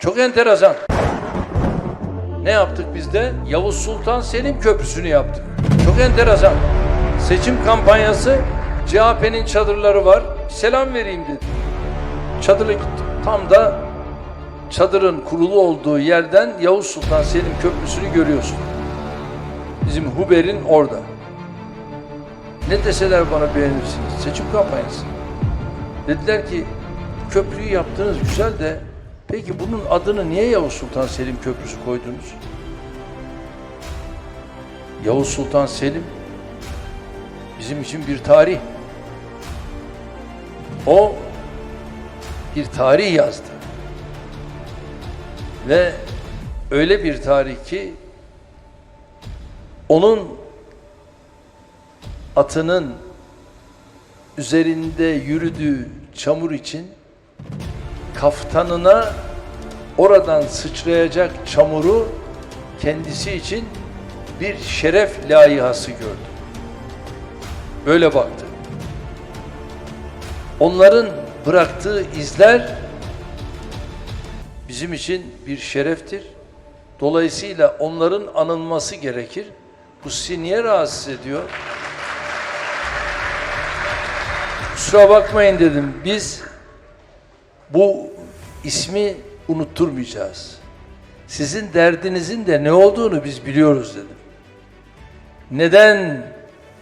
Çok enteresan. Ne yaptık biz de? Yavuz Sultan Selim Köprüsü'nü yaptık. Çok enteresan. Seçim kampanyası CHP'nin çadırları var. Selam vereyim dedim. Çadıra gittim. Tam da çadırın kurulu olduğu yerden Yavuz Sultan Selim Köprüsü'nü görüyorsun. Bizim Huber'in orada. Ne deseler bana beğenirsiniz. Seçim kampanyası. Dediler ki köprüyü yaptığınız güzel de peki bunun adını niye Yavuz Sultan Selim Köprüsü koydunuz? Yavuz Sultan Selim bizim için bir tarih. O bir tarih yazdı. Ve öyle bir tarih ki onun atının üzerinde yürüdüğü çamur için kaftanına oradan sıçrayacak çamuru kendisi için bir şeref layihası gördü. Böyle baktı. Onların bıraktığı izler bizim için bir şereftir. Dolayısıyla onların anılması gerekir. Bu sizi niye rahatsız ediyor? Kusura bakmayın dedim. Biz bu ismi unutturmayacağız. Sizin derdinizin de ne olduğunu biz biliyoruz dedim. Neden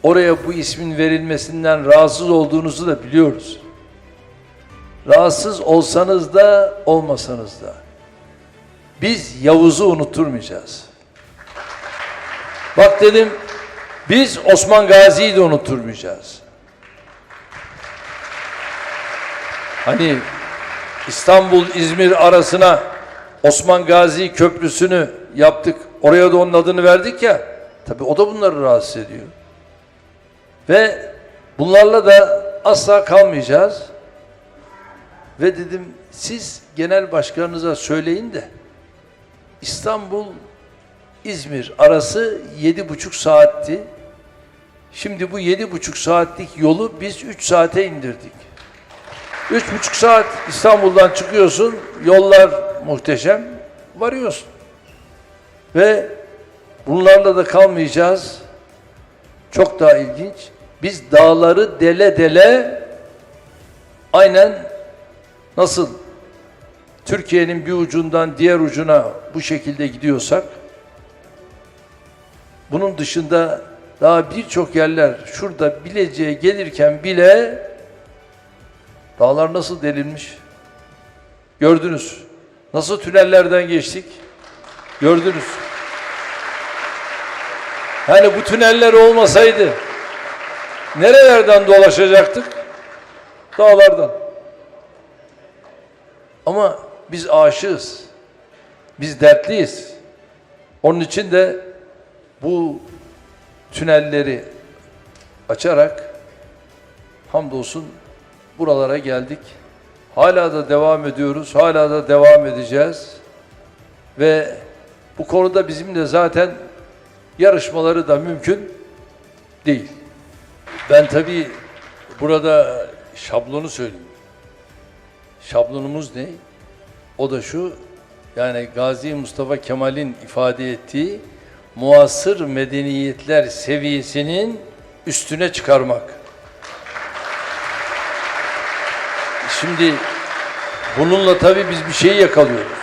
oraya bu ismin verilmesinden rahatsız olduğunuzu da biliyoruz. Rahatsız olsanız da olmasanız da biz Yavuz'u unutturmayacağız. Bak dedim biz Osman Gazi'yi de unutturmayacağız. Hani İstanbul İzmir arasına Osman Gazi Köprüsü'nü yaptık. Oraya da onun adını verdik ya. Tabii o da bunları rahatsız ediyor. Ve bunlarla da asla kalmayacağız. Ve dedim siz genel başkanınıza söyleyin de İstanbul İzmir arası yedi buçuk saatti. Şimdi bu yedi buçuk saatlik yolu biz üç saate indirdik. Üç buçuk saat İstanbul'dan çıkıyorsun, yollar muhteşem, varıyorsun. Ve bunlarla da kalmayacağız. Çok daha ilginç. Biz dağları dele dele aynen nasıl Türkiye'nin bir ucundan diğer ucuna bu şekilde gidiyorsak bunun dışında daha birçok yerler şurada Bilecik'e gelirken bile dağlar nasıl delinmiş? Gördünüz. Nasıl tünellerden geçtik? Gördünüz. Hani bu tüneller olmasaydı nerelerden dolaşacaktık? Dağlardan. Ama biz aşığız. Biz dertliyiz. Onun için de bu tünelleri açarak hamdolsun buralara geldik. Hala da devam ediyoruz. Hala da devam edeceğiz. Ve bu konuda bizimle zaten yarışmaları da mümkün değil. Ben tabii burada şablonu söyleyeyim. Şablonumuz ne? O da şu, yani Gazi Mustafa Kemal'in ifade ettiği muasır medeniyetler seviyesinin üstüne çıkarmak. Şimdi bununla tabii biz bir şey yakalıyoruz.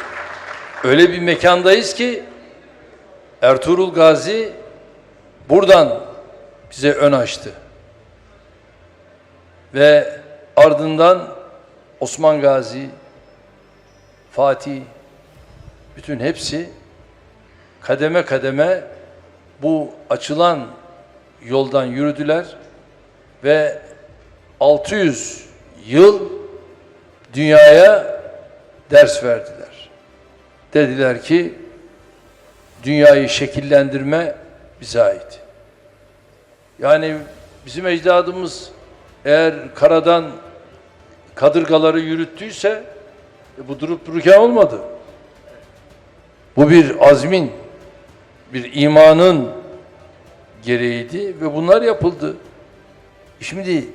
Öyle bir mekandayız ki Ertuğrul Gazi buradan bize ön açtı. Ve ardından Osman Gazi, Fatih, bütün hepsi kademe kademe bu açılan yoldan yürüdüler ve 600 yıl dünyaya ders verdiler. Dediler ki dünyayı şekillendirme bize ait. Yani bizim ecdadımız eğer karadan kadırgaları yürüttüyse e, bu durup dururken olmadı. Bu bir azmin, bir imanın gereğiydi ve bunlar yapıldı. Şimdi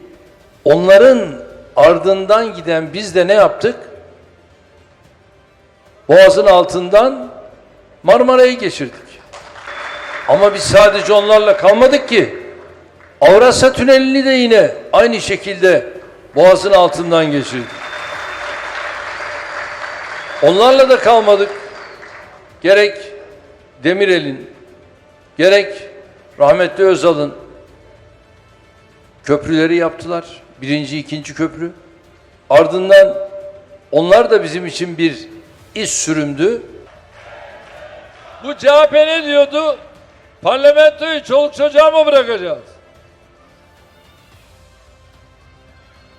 onların ardından giden biz de ne yaptık? Boğaz'ın altından Marmara'yı geçirdik. Ama biz sadece onlarla kalmadık ki. Avrasya Tüneli'ni de yine aynı şekilde Boğaz'ın altından geçirdik. Onlarla da kalmadık. Gerek Demirel'in, gerek rahmetli Özal'ın köprüleri yaptılar. Birinci, ikinci köprü. Ardından onlar da bizim için bir iz sürümdü. Bu CHP ne diyordu? Parlamentoyu çoluk çocuğa mı bırakacağız?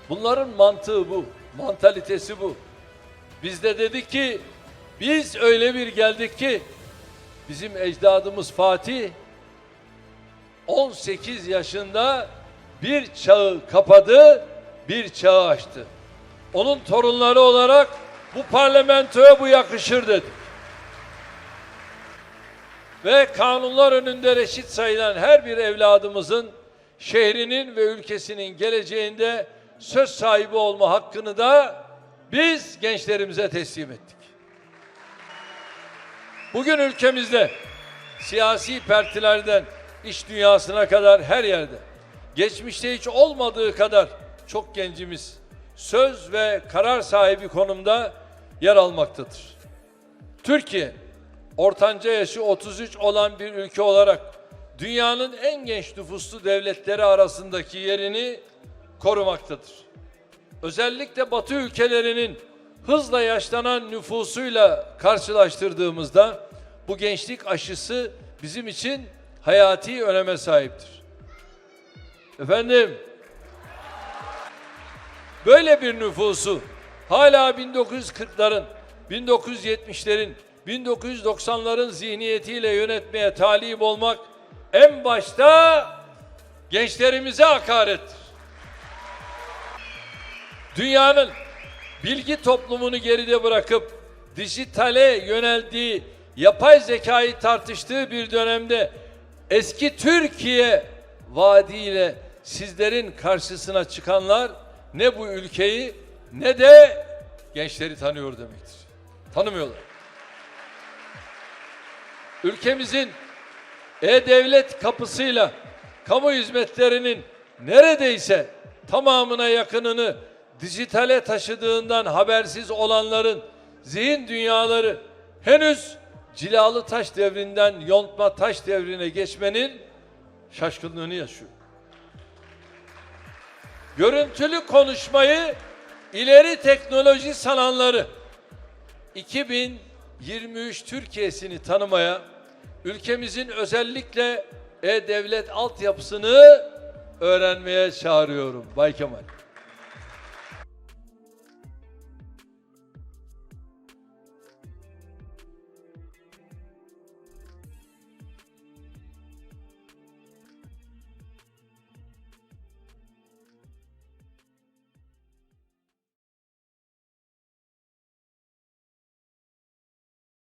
Bunların mantığı bu, mantalitesi bu. Biz de dedik ki biz öyle bir geldik ki bizim ecdadımız Fatih 18 yaşında bir çağı kapadı, bir çağı açtı. Onun torunları olarak bu parlamentoya bu yakışır dedi. Ve kanunlar önünde reşit sayılan her bir evladımızın şehrinin ve ülkesinin geleceğinde söz sahibi olma hakkını da biz gençlerimize teslim ettik. Bugün ülkemizde siyasi partilerden iş dünyasına kadar her yerde geçmişte hiç olmadığı kadar çok gencimiz söz ve karar sahibi konumda yer almaktadır. Türkiye ortanca yaşı 33 olan bir ülke olarak dünyanın en genç nüfuslu devletleri arasındaki yerini korumaktadır. Özellikle Batı ülkelerinin hızla yaşlanan nüfusuyla karşılaştırdığımızda bu gençlik aşısı bizim için hayati öneme sahiptir. Efendim, böyle bir nüfusu hala 1940'ların, 1970'lerin, 1990'ların zihniyetiyle yönetmeye talip olmak en başta gençlerimize hakarettir. Dünyanın bilgi toplumunu geride bırakıp dijitale yöneldiği, yapay zekayı tartıştığı bir dönemde eski Türkiye vaadiyle sizlerin karşısına çıkanlar ne bu ülkeyi ne de gençleri tanıyor demektir. Tanımıyorlar. Ülkemizin e-devlet kapısıyla kamu hizmetlerinin neredeyse tamamına yakınını dijitale taşıdığından habersiz olanların zihin dünyaları henüz cilalı taş devrinden yontma taş devrine geçmenin şaşkınlığını yaşıyor. Görüntülü konuşmayı ileri teknoloji sananları 2023 Türkiye'sini tanımaya, ülkemizin özellikle e-devlet altyapısını öğrenmeye çağırıyorum Bay Kemal.